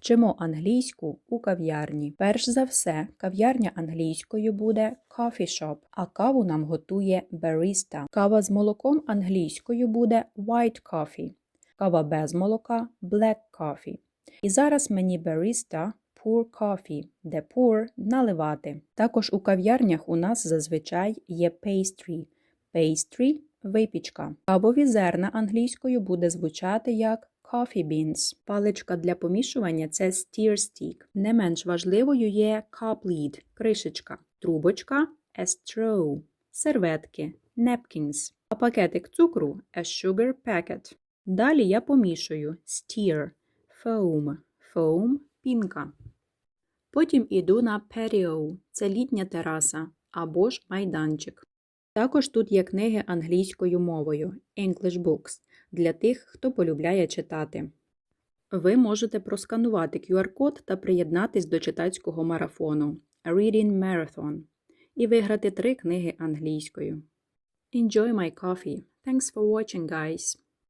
Вчимо англійську у кав'ярні. Перш за все, кав'ярня англійською буде coffee shop, а каву нам готує barista. Кава з молоком англійською буде white coffee. Кава без молока black coffee. І зараз мені barista pour coffee, де pour – наливати. Також у кав'ярнях у нас зазвичай є pastry. Pastry – випічка. Кавові зерна англійською буде звучати як coffee beans. Паличка для помішування – це stir stick. Не менш важливою є cup lid – кришечка. Трубочка – a straw. Серветки – napkins. А пакетик цукру – a sugar packet. Далі я помішую steer, foam, foam – пінка. Потім іду на patio – це літня тераса або ж майданчик. Також тут є книги англійською мовою English Books для тих, хто полюбляє читати. Ви можете просканувати QR-код та приєднатись до читацького марафону Reading Marathon і виграти три книги англійською. Enjoy my coffee. Thanks for watching, guys.